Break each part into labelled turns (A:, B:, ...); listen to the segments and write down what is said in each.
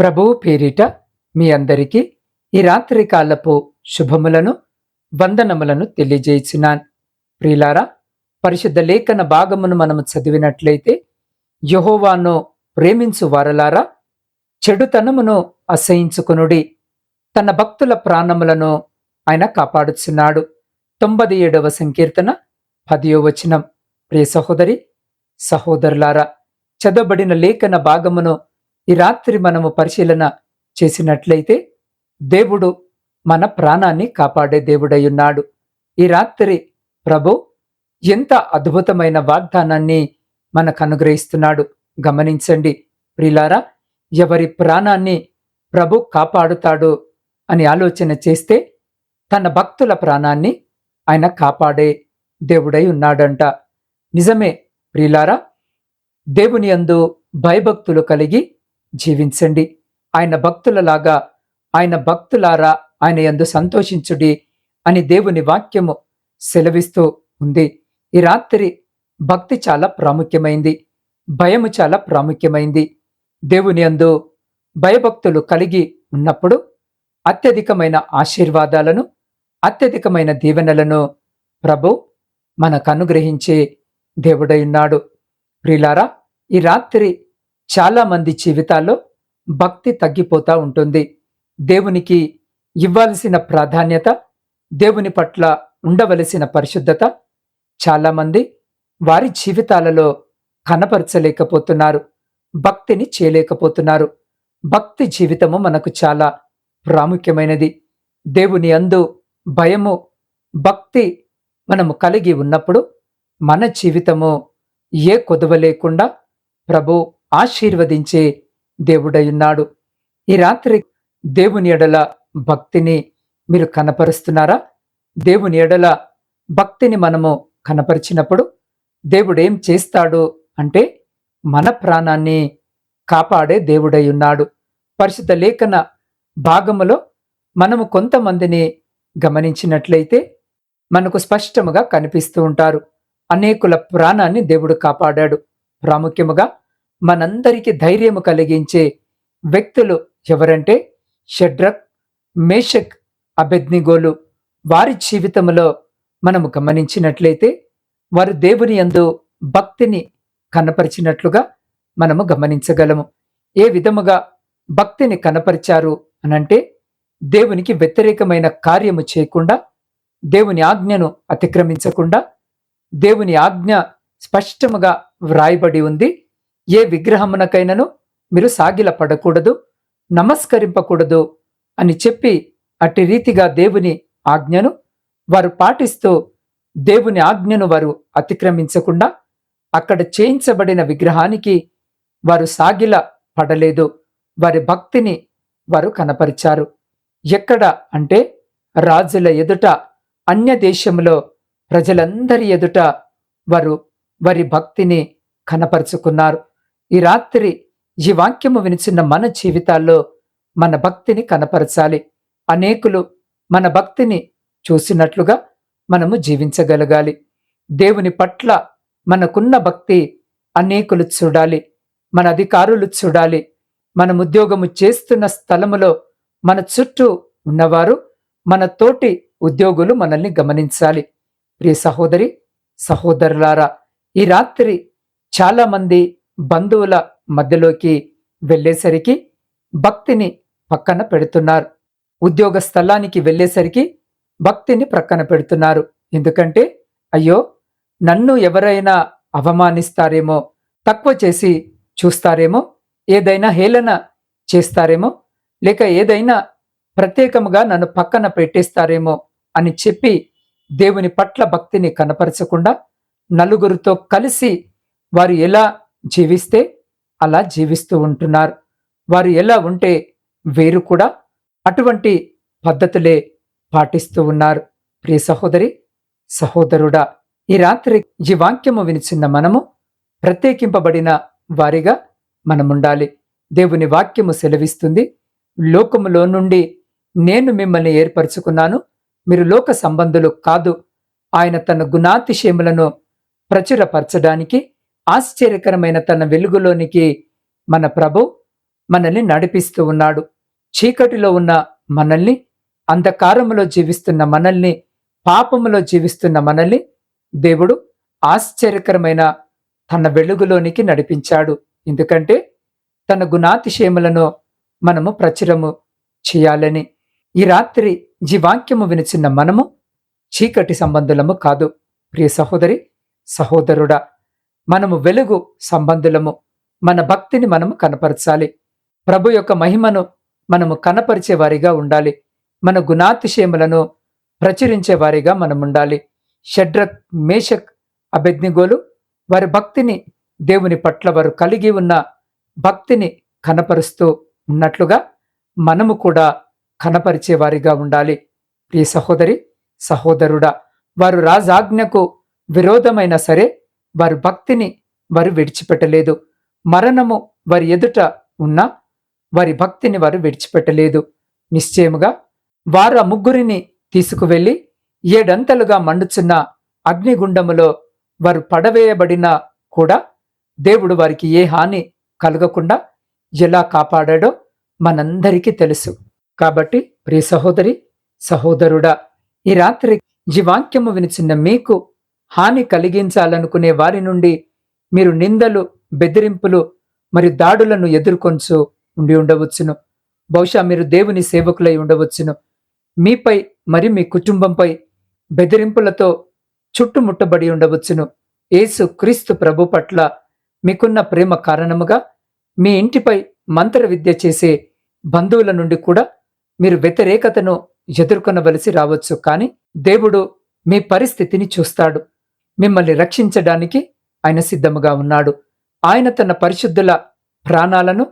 A: ప్రభువు పేరిట మీ అందరికీ ఈ రాత్రి కాలపు శుభములను వందనములను తెలియజేసినాను. ప్రియులారా పరిశుద్ధ లేఖన భాగమును మనము చదివినట్లయితే యహోవాను ప్రేమించు వారలారా చెడుతనమును అసహించుకునుడి తన భక్తుల ప్రాణములను ఆయన కాపాడుచున్నాడు. తొంభై ఏడవ సంకీర్తన పదియో వచనం. ప్రియ సహోదరి సహోదరులారా చదవబడిన లేఖన భాగమును ఈ రాత్రి మనము పరిశీలన చేసినట్లయితే దేవుడు మన ప్రాణాన్ని కాపాడే దేవుడై ఉన్నాడు. ఈ రాత్రి ప్రభు ఎంత అద్భుతమైన వాగ్దానాన్ని మనకు అనుగ్రహిస్తున్నాడు. గమనించండి ప్రిలారా ఎవరి ప్రాణాన్ని ప్రభు కాపాడుతాడు అని ఆలోచన చేస్తే తన భక్తుల ప్రాణాన్ని ఆయన కాపాడే దేవుడై ఉన్నాడంట. నిజమే ప్రిలారా దేవుని యందు భయభక్తులు కలిగి జీవించండి. ఆయన భక్తులలాగా ఆయన భక్తులారా ఆయన యందు సంతోషించుడి అని దేవుని వాక్యము సెలవిస్తూ ఉంది. ఈ రాత్రి భక్తి చాలా ప్రాముఖ్యమైంది. భయము చాలా ప్రాముఖ్యమైంది. దేవుని యందు భయభక్తులు కలిగి ఉన్నప్పుడు అత్యధికమైన ఆశీర్వాదాలను అత్యధికమైన దీవెనలను ప్రభు మనకు అనుగ్రహించే దేవుడై ఉన్నాడు. ప్రిలారా ఈ రాత్రి చాలామంది జీవితాల్లో భక్తి తగ్గిపోతూ ఉంటుంది. దేవునికి ఇవ్వాల్సిన ప్రాధాన్యత దేవుని పట్ల ఉండవలసిన పరిశుద్ధత చాలామంది వారి జీవితాలలో కనపరచలేకపోతున్నారు. భక్తిని చేయలేకపోతున్నారు. భక్తి జీవితము మనకు చాలా ప్రాముఖ్యమైనది. దేవుని అందు భయము భక్తి మనము కలిగి ఉన్నప్పుడు మన జీవితము ఏ కొదవ లేకుండా ప్రభు ఆశీర్వదించే దేవుడయున్నాడు. ఈ రాత్రి దేవుని ఎడల భక్తిని మీరు కనపరుస్తున్నారా? దేవుని ఎడల భక్తిని మనము కనపరిచినప్పుడు దేవుడేం చేస్తాడు అంటే మన ప్రాణాన్ని కాపాడే దేవుడై ఉన్నాడు పరిశుద్ధ లేఖన భాగములో మనము కొంతమందిని గమనించినట్లయితే మనకు స్పష్టముగా కనిపిస్తూ ఉంటారు. అనేకుల ప్రాణాన్ని దేవుడు కాపాడాడు. ప్రాముఖ్యముగా మనందరికీ ధైర్యము కలిగించే వ్యక్తులు ఎవరంటే షడ్రక్ మేషక్ అభెజ్నిగోలు వారి జీవితంలో మనము గమనించినట్లయితే వారు దేవుని యందు భక్తిని కనపరిచినట్లుగా మనము గమనించగలము. ఏ విధముగా భక్తిని కనపరిచారు అనంటే దేవునికి వ్యతిరేకమైన కార్యము చేయకుండా దేవుని ఆజ్ఞను అతిక్రమించకుండా దేవుని ఆజ్ఞ స్పష్టముగా వ్రాయబడి ఉంది. ఏ విగ్రహమునకైనను మీరు సాగిల పడకూడదు నమస్కరింపకూడదు అని చెప్పి అట్టి రీతిగా దేవుని ఆజ్ఞను వారు పాటిస్తూ దేవుని ఆజ్ఞను వారు అతిక్రమించకుండా అక్కడ చేయించబడిన విగ్రహానికి వారు సాగిల పడలేదు వారి భక్తిని వారు కనపరిచారు. ఎక్కడ అంటే రాజుల ఎదుట అన్య దేశంలో ప్రజలందరి ఎదుట వారు వారి భక్తిని కనపరుచుకున్నారు. ఈ రాత్రి ఈ వాక్యము వినిచిన్న మన జీవితాల్లో మన భక్తిని కనపరచాలి. అనేకులు మన భక్తిని చూసినట్లుగా మనము జీవించగలగాలి. దేవుని పట్ల మనకున్న భక్తి అనేకులు చూడాలి. మన అధికారులు చూడాలి. మనం ఉద్యోగము చేస్తున్న స్థలములో మన చుట్టూ ఉన్నవారు మన తోటి ఉద్యోగులు మనల్ని గమనించాలి. ప్రియ సహోదరి సహోదరులారా ఈ రాత్రి చాలామంది బంధువుల మధ్యలోకి వెళ్ళేసరికి భక్తిని పక్కన పెడుతున్నారు. ఉద్యోగ స్థలానికి వెళ్ళేసరికి భక్తిని ప్రక్కన పెడుతున్నారు. ఎందుకంటే అయ్యో నన్ను ఎవరైనా అవమానిస్తారేమో తక్కువ చేసి చూస్తారేమో ఏదైనా హేళన చేస్తారేమో లేక ఏదైనా ప్రత్యేకముగా నన్ను పక్కన పెట్టేస్తారేమో అని చెప్పి దేవుని పట్ల భక్తిని కనపరచకుండా నలుగురితో కలిసి వారు ఎలా జీవిస్తే అలా జీవిస్తూ ఉంటున్నారు. వారు ఎలా ఉంటే వేరు కూడా అటువంటి పద్ధతులే పాటిస్తూ ఉన్నారు. ప్రియ సహోదరి సహోదరుడా ఈ రాత్రి ఈ వాక్యము వినిచిన్న మనము ప్రత్యేకింపబడిన వారిగా మనముండాలి. దేవుని వాక్యము సెలవిస్తుంది. లోకములో నుండి నేను మిమ్మల్ని ఏర్పరచుకున్నాను. మీరు లోక సంబంధులు కాదు. ఆయన తన గుణాతిశయములను ప్రచురపరచడానికి ఆశ్చర్యకరమైన తన వెలుగులోనికి మన ప్రభు మనల్ని నడిపిస్తూ ఉన్నాడు. చీకటిలో ఉన్న మనల్ని అంధకారములో జీవిస్తున్న మనల్ని పాపములో జీవిస్తున్న మనల్ని దేవుడు ఆశ్చర్యకరమైన తన వెలుగులోనికి నడిపించాడు. ఎందుకంటే తన గుణాతిశయములను మనము ప్రచురము చేయాలని. ఈ రాత్రి జీవాక్యము వినిచిన్న మనము చీకటి సంబంధులము కాదు. ప్రియ సహోదరి సహోదరుడా మనము వెలుగు సంబంధులము. మన భక్తిని మనము కనపరచాలి. ప్రభు యొక్క మహిమను మనము కనపరిచే వారిగా ఉండాలి. మన గుణాతిశయములను ప్రచురించే వారిగా మనం ఉండాలి షడ్రక్ మేషక్ అభిజ్ఞగోలు వారి భక్తిని దేవుని పట్ల వారు కలిగి ఉన్న భక్తిని కనపరుస్తూ ఉన్నట్లుగా మనము కూడా కనపరిచే వారిగా ఉండాలి. ప్రియ సహోదరి సహోదరుడా వారు రాజాజ్ఞకు విరోధమైన సరే వారి భక్తిని వారు విడిచిపెట్టలేదు. మరణము వారి ఎదుట ఉన్నా వారి భక్తిని వారు విడిచిపెట్టలేదు. నిశ్చయముగా వారు ఆ ముగ్గురిని తీసుకువెళ్ళి ఏడంతలుగా మండుచున్న అగ్నిగుండములో వారు పడవేయబడినా కూడా దేవుడు వారికి ఏ హాని కలగకుండా ఎలా కాపాడాడో మనందరికీ తెలుసు. కాబట్టి ప్రియ సహోదరి సహోదరుడా ఈ రాత్రి జీవాక్యము వినిచిన్న మీకు హాని కలిగించాలనుకునే వారి నుండి మీరు నిందలు బెదిరింపులు మరియు దాడులను ఎదుర్కొంచు ఉండి ఉండవచ్చును. బహుశా మీరు దేవుని సేవకులై ఉండవచ్చును. మీపై మరి మీ కుటుంబంపై బెదిరింపులతో చుట్టుముట్టబడి ఉండవచ్చును. యేసు క్రీస్తు ప్రభు పట్ల మీకున్న ప్రేమ కారణముగా మీ ఇంటిపై మంత్ర విద్య చేసే బంధువుల నుండి కూడా మీరు వ్యతిరేకతను ఎదుర్కొనవలసి రావచ్చు. కానీ దేవుడు మీ పరిస్థితిని చూస్తాడు. మిమ్మల్ని రక్షించడానికి ఆయన సిద్ధముగా ఉన్నాడు. ఆయన తన పరిశుద్ధుల ప్రాణాలను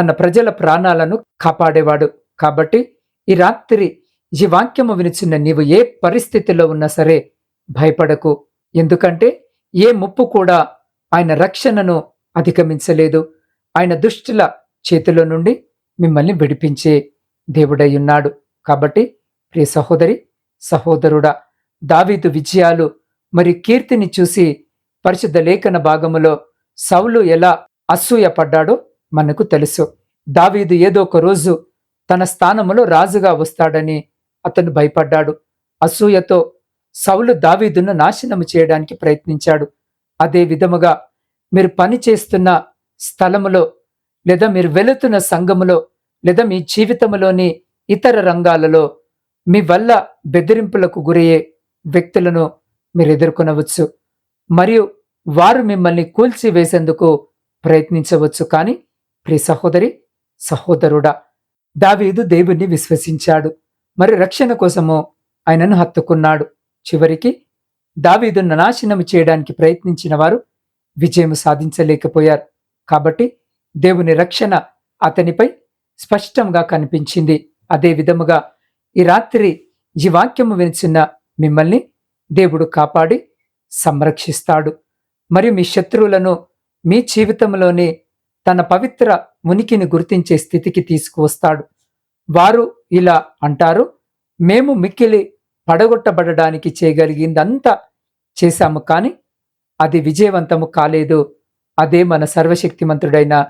A: తన ప్రజల ప్రాణాలను కాపాడేవాడు. కాబట్టి ఈ రాత్రి ఈ వాక్యము వినిచిన నీవు ఏ పరిస్థితిలో ఉన్నా సరే భయపడకు. ఎందుకంటే ఏ ముప్పు కూడా ఆయన రక్షణను అధిగమించలేదు. ఆయన దుష్టుల చేతిలో నుండి మిమ్మల్ని విడిపించే దేవుడై ఉన్నాడు. కాబట్టి ప్రియ సహోదరి సహోదరుడా దావీదు విజయాలు మరి కీర్తిని చూసి పరిశుద్ధ లేఖన భాగములో సౌలు ఎలా అసూయపడ్డాడో మనకు తెలుసు. దావీదు ఏదో ఒక రోజు తన స్థానములో రాజుగా వస్తాడని అతను భయపడ్డాడు. అసూయతో సౌలు దావీదును నాశనము చేయడానికి ప్రయత్నించాడు. అదే విధముగా మీరు పని చేస్తున్న స్థలములో లేదా మీరు వెళుతున్న సంఘములో లేదా మీ జీవితంలోని ఇతర రంగాలలో మీ వల్ల బెదిరింపులకు గురయ్యే వ్యక్తులను మీరు ఎదుర్కొనవచ్చు మరియు వారు మిమ్మల్ని కూల్చివేసేందుకు ప్రయత్నించవచ్చు కానీ ప్రియ సహోదరి సహోదరుడా దావీదు దేవుణ్ణి విశ్వసించాడు. మరి రక్షణ కోసము ఆయనను హత్తుకున్నాడు. చివరికి దావీదు నాశనం చేయడానికి ప్రయత్నించిన వారు విజయం సాధించలేకపోయారు. కాబట్టి దేవుని రక్షణ అతనిపై స్పష్టంగా కనిపించింది. అదే విధముగా ఈ రాత్రి ఈ వాక్యము వినిచిన మిమ్మల్ని దేవుడు కాపాడి సంరక్షిస్తాడు. మరియు మీ శత్రువులను మీ జీవితంలోని తన పవిత్ర ఉనికిని గుర్తించే స్థితికి తీసుకువస్తాడు. వారు ఇలా అంటారు మేము మిక్కిలి పడగొట్టబడడానికి చేయగలిగిందంతా చేశాము కానీ అది విజయవంతము కాలేదు. అదే మన సర్వశక్తిమంతుడైన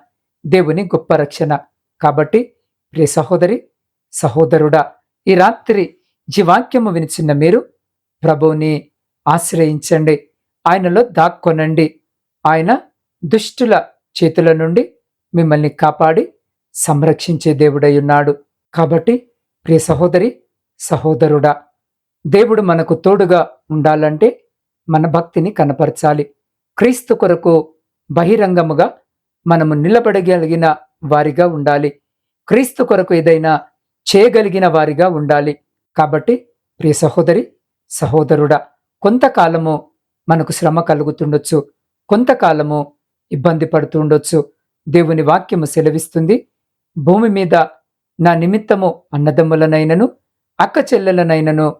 A: దేవుని గొప్ప రక్షణ. కాబట్టి ప్రియ సహోదరి సహోదరుడా ఈ రాత్రి జీవాక్యము వినిచిన్న మీరు ప్రభువుని ఆశ్రయించండి. ఆయనలో దాక్కొనండి. ఆయన దుష్టుల చేతుల నుండి మిమ్మల్ని కాపాడి సంరక్షించే దేవుడై ఉన్నాడు. కాబట్టి ప్రియ సహోదరి సహోదరుడా దేవుడు మనకు తోడుగా ఉండాలంటే మన భక్తిని కనపరచాలి. క్రీస్తు కొరకు బహిరంగముగా మనము నిలబడగలిగిన వారిగా ఉండాలి. క్రీస్తు కొరకు ఏదైనా చేయగలిగిన వారిగా ఉండాలి. కాబట్టి ప్రియ సహోదరి సహోదరుడా కొంతకాలము మనకు శ్రమ కలుగుతుండొచ్చు కొంతకాలము ఇబ్బంది పడుతుండొచ్చు. దేవుని వాక్యము సెలవిస్తుంది. భూమి మీద నా నిమిత్తము అన్నదమ్ములనైనను అక్క చెల్లెలనైనను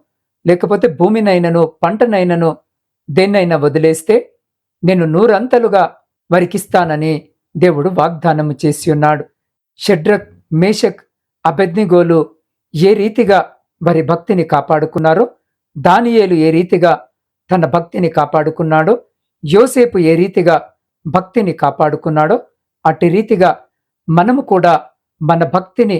A: లేకపోతే భూమినైనను పంటనైనను దేన్నైనా వదిలేస్తే నేను నూరంతలుగా వరికిస్తానని దేవుడు వాగ్దానము చేసి ఉన్నాడు. షడ్రక్ మేషక్ అబెద్నిగోలు ఏ రీతిగా వారి భక్తిని కాపాడుకున్నారో దానియేలు ఏ రీతిగా తన భక్తిని కాపాడుకున్నాడో యోసేపు ఏ రీతిగా భక్తిని కాపాడుకున్నాడో అట్టి రీతిగా మనము కూడా మన భక్తిని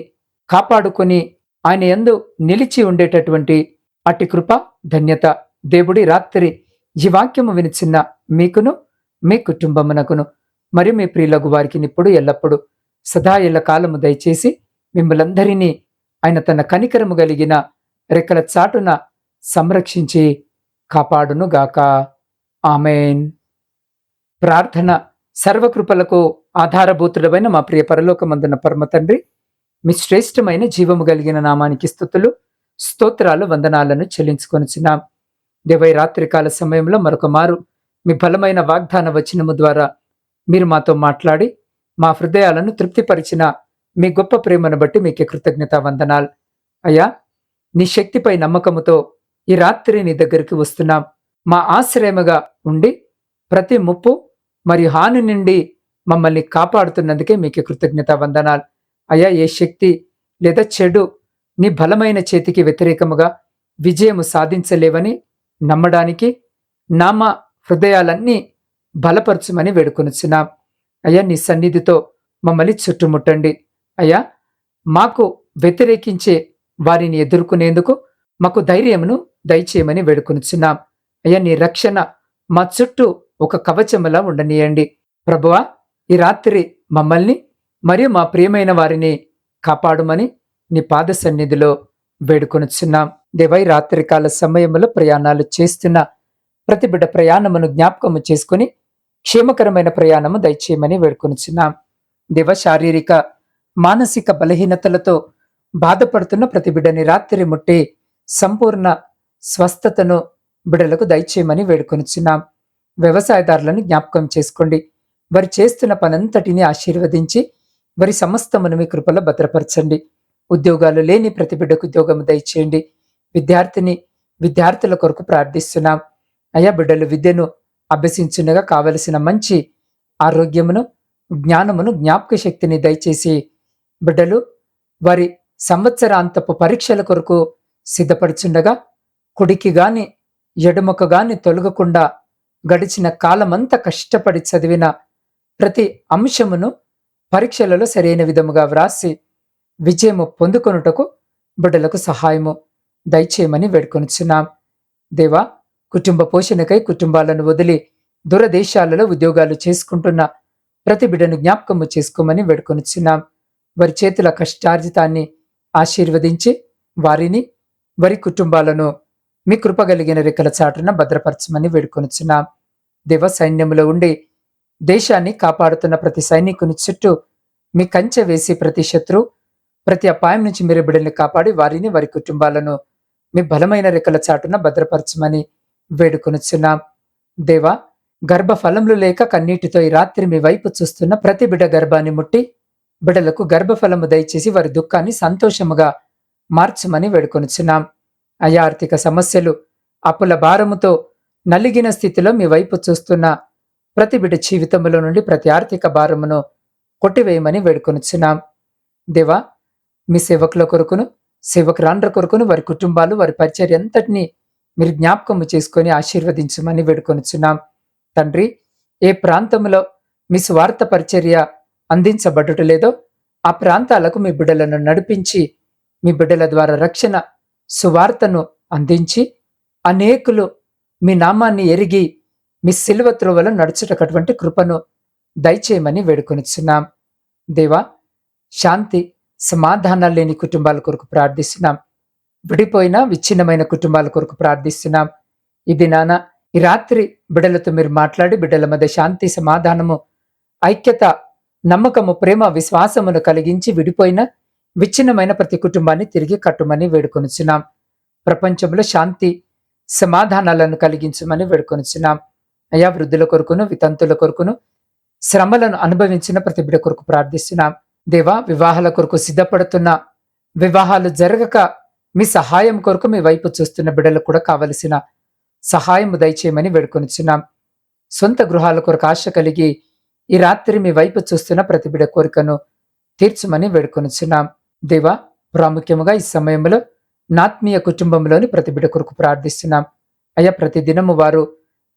A: కాపాడుకొని ఆయన యందు నిలిచి ఉండేటటువంటి అట్టి కృప ధన్యత దేవుడి రాత్రి ఈ వాక్యము వినిచిన్న మీకును మీ కుటుంబమునకును మరియు మీ ప్రియులకు వారికి ఇప్పుడు ఎల్లప్పుడు సదా ఎల్ల కాలము దయచేసి మిమ్మలందరినీ ఆయన తన కనికరము కలిగిన రెక్కల చాటున సంరక్షించి కాపాడునుగాక. ఆమెన్. ప్రార్థన సర్వకృపలకు ఆధారభూతుడమైన మా ప్రియ పరలోకమందున పరమ తండ్రి మీ శ్రేష్టమైన జీవము కలిగిన నామానికి స్థుతులు స్తోత్రాలు వందనాలను చెల్లించుకొనిచున్నాం. దేవై రాత్రికాల సమయంలో మరొక మారు మీ బలమైన వాగ్దాన వచనము ద్వారా మీరు మాతో మాట్లాడి మా హృదయాలను తృప్తిపరిచిన మీ గొప్ప ప్రేమను బట్టి మీకే కృతజ్ఞత వందనాలు అయ్యా నీ శక్తిపై నమ్మకముతో ఈ రాత్రి నీ దగ్గరికి వస్తున్నాం. మా ఆశ్రయముగా ఉండి ప్రతి ముప్పు మరియు హాని నుండి మమ్మల్ని కాపాడుతున్నందుకే మీకు కృతజ్ఞత వందనాలు. అయ్యా ఏ శక్తి లేదా చెడు నీ బలమైన చేతికి వ్యతిరేకముగా విజయము సాధించలేవని నమ్మడానికి నామ హృదయాలన్నీ బలపరచుమని వేడుకొనుచున్నాం. అయ్యా నీ సన్నిధితో మమ్మల్ని చుట్టుముట్టండి. అయ్యా మాకు వ్యతిరేకించే వారిని ఎదుర్కొనేందుకు మాకు ధైర్యమును దయచేయమని వేడుకొనుచున్నాం. అయ్యా నీ రక్షణ మా చుట్టూ ఒక కవచములా ఉండనీయండి. ప్రభువా ఈ రాత్రి మమ్మల్ని మరియు మా ప్రియమైన వారిని కాపాడుమని నీ పాద సన్నిధిలో వేడుకొనుచున్నాం. దేవై రాత్రికాల సమయంలో ప్రయాణాలు చేస్తున్న ప్రతి బిడ్డ ప్రయాణమును జ్ఞాపకము చేసుకుని క్షేమకరమైన ప్రయాణము దయచేయమని వేడుకొనుచున్నాం. దేవ శారీరక మానసిక బలహీనతలతో బాధపడుతున్న ప్రతి బిడ్డని రాత్రి ముట్టి సంపూర్ణ స్వస్థతను బిడ్డలకు దయచేయమని వేడుకొనుచున్నాం. వ్యవసాయదారులను జ్ఞాపకం చేసుకోండి. వారు చేస్తున్న పనంతటిని ఆశీర్వదించి వారి సమస్తమును మీ కృపలో భద్రపరచండి. ఉద్యోగాలు లేని ప్రతి బిడ్డకు ఉద్యోగం దయచేయండి. విద్యార్థిని విద్యార్థుల కొరకు ప్రార్థిస్తున్నాం. అయ్యా బిడ్డలు విద్యను అభ్యసించుండగా కావలసిన మంచి ఆరోగ్యమును జ్ఞానమును జ్ఞాపక శక్తిని దయచేసి బిడ్డలు వారి సంవత్సరాంతపు పరీక్షల కొరకు సిద్ధపడుచుండగా కుడికి గాని ఎడమకు గాని తొలగకుండా గడిచిన కాలమంతా కష్టపడి చదివిన ప్రతి అంశమును పరీక్షలలో సరైన విధముగా వ్రాసి విజయము పొందుకొనుటకు బిడ్డలకు సహాయము దయచేయమని వేడుకొనుచున్నాం. దేవా కుటుంబ పోషణకై కుటుంబాలను వదిలి దూరదేశాలలో ఉద్యోగాలు చేసుకుంటున్న ప్రతి బిడ్డను జ్ఞాపకము చేసుకోమని వేడుకొనుచున్నాం. వారి చేతుల కష్టార్జితాన్ని ఆశీర్వదించి వారిని వారి కుటుంబాలను మీ కృపగలిగిన రెక్కల చాటున భద్రపరచమని వేడుకొనుచున్నాం. దేవ సైన్యంలో ఉండి దేశాన్ని కాపాడుతున్న ప్రతి సైనికుని చుట్టూ మీ కంచె వేసి ప్రతి శత్రు ప్రతి అపాయం నుంచి మీరు బిడ్డల్ని కాపాడి వారిని వారి కుటుంబాలను మీ బలమైన రెక్కల చాటున భద్రపరచమని వేడుకొనుచున్నాం. దేవా గర్భఫలములు లేక కన్నీటితో ఈ రాత్రి మీ వైపు చూస్తున్న ప్రతి బిడ్డ గర్భాన్ని ముట్టి బిడ్డలకు గర్భఫలము దయచేసి వారి దుఃఖాన్ని సంతోషముగా మార్చమని వేడుకొనుచున్నాం. అయా ఆర్థిక సమస్యలు అప్పుల భారముతో నలిగిన స్థితిలో మీ వైపు చూస్తున్న ప్రతి బిడ్డ జీవితంలో నుండి ప్రతి ఆర్థిక భారమును కొట్టివేయమని వేడుకొనిచ్చున్నాం దేవా మీ సేవకుల కొరకును సేవకురాండ్ర కొరకును వారి కుటుంబాలు వారి పరిచర్య అంతటినీ మీరు జ్ఞాపకము చేసుకొని ఆశీర్వదించమని వేడుకొనిచ్చున్నాం తండ్రి ఏ ప్రాంతంలో మీ స్వార్థ పరిచర్య అందించబడుట లేదో ఆ ప్రాంతాలకు మీ బిడ్డలను నడిపించి మీ బిడ్డల ద్వారా రక్షణ సువార్తను అందించి అనేకులు మీ నామాన్ని ఎరిగి మీ సిల్వ త్రోవలో నడుచుటటువంటి కృపను దయచేయమని వేడుకొనిచున్నాం. దేవా శాంతి సమాధానాలు లేని కుటుంబాల కొరకు ప్రార్థిస్తున్నాం. విడిపోయిన విచ్ఛిన్నమైన కుటుంబాల కొరకు ప్రార్థిస్తున్నాం. ఇది నాన్న ఈ రాత్రి బిడ్డలతో మీరు మాట్లాడి బిడ్డల మధ్య శాంతి సమాధానము ఐక్యత నమ్మకము ప్రేమ విశ్వాసమును కలిగించి విడిపోయిన విచ్ఛిన్నమైన ప్రతి కుటుంబాన్ని తిరిగి కట్టుమని వేడుకొనిచున్నాం. ప్రపంచంలో శాంతి సమాధానాలను కలిగించమని వేడుకొనిచున్నాం. అయా వృద్ధుల కొరకును వితంతుల కొరకును శ్రమలను అనుభవించిన ప్రతి బిడ్డ కొరకు ప్రార్థిస్తున్నాం. దేవా వివాహాల కొరకు సిద్ధపడుతున్న వివాహాలు జరగక మీ సహాయం కొరకు మీ వైపు చూస్తున్న బిడ్డలకు కూడా కావలసిన సహాయం దయచేయమని వేడుకొనిచున్నాం. సొంత గృహాల కొరకు ఆశ కలిగి ఈ రాత్రి మీ వైపు చూస్తున్న ప్రతి బిడ్డ కోరికను తీర్చమని వేడుకొనిచున్నాం. దేవా ప్రాముఖ్యముగా ఈ సమయంలో నాత్మీయ కుటుంబంలోని ప్రతి బిడ కొరకు ప్రార్థిస్తున్నాం. అయ్యా ప్రతి దినము వారు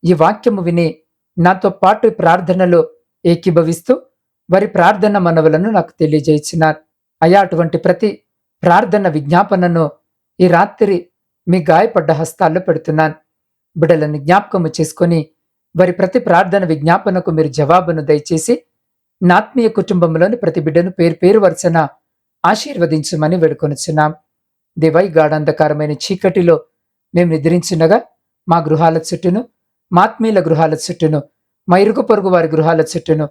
A: ఈ వాక్యము విని నాతో పాటు ప్రార్థనలో ఏకీభవిస్తూ వారి ప్రార్థన మనవులను నాకు తెలియజేయించినారు అయ్యా అటువంటి ప్రతి ప్రార్థన విజ్ఞాపనను ఈ రాత్రి మీ గాయపడ్డ హస్తాల్లో పెడుతున్నాను. బిడలను జ్ఞాపకము చేసుకొని వారి ప్రతి ప్రార్థన విజ్ఞాపనకు మీరు జవాబును దయచేసి నాత్మీయ కుటుంబంలోని ప్రతి బిడ్డను పేరు పేరు వరుసన ఆశీర్వదించమని వేడుకొనిచున్నాం. దివై గాఢంధకారమైన చీకటిలో మేము నిద్రించుండగా మా గృహాల చుట్టూను మాత్మీల గృహాల చుట్టూను మా ఇరుగు పొరుగు వారి గృహాల చుట్టూను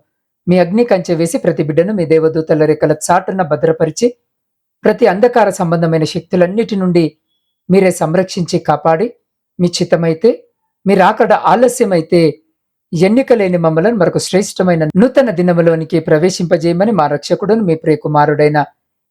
A: మీ అగ్ని కంచె వేసి ప్రతి బిడ్డను మీ దేవదూతల రెక్కల చాటున భద్రపరిచి ప్రతి అంధకార సంబంధమైన శక్తులన్నిటి నుండి మీరే సంరక్షించి కాపాడి మీ చిత్తమైతే మీ రాకడ ఆలస్యమైతే ఎన్నిక లేని మమ్మలను మరొక శ్రేష్టమైన నూతన దినములోనికి ప్రవేశింపజేయమని మా రక్షకుడును మీ ప్రియకుమారుడైన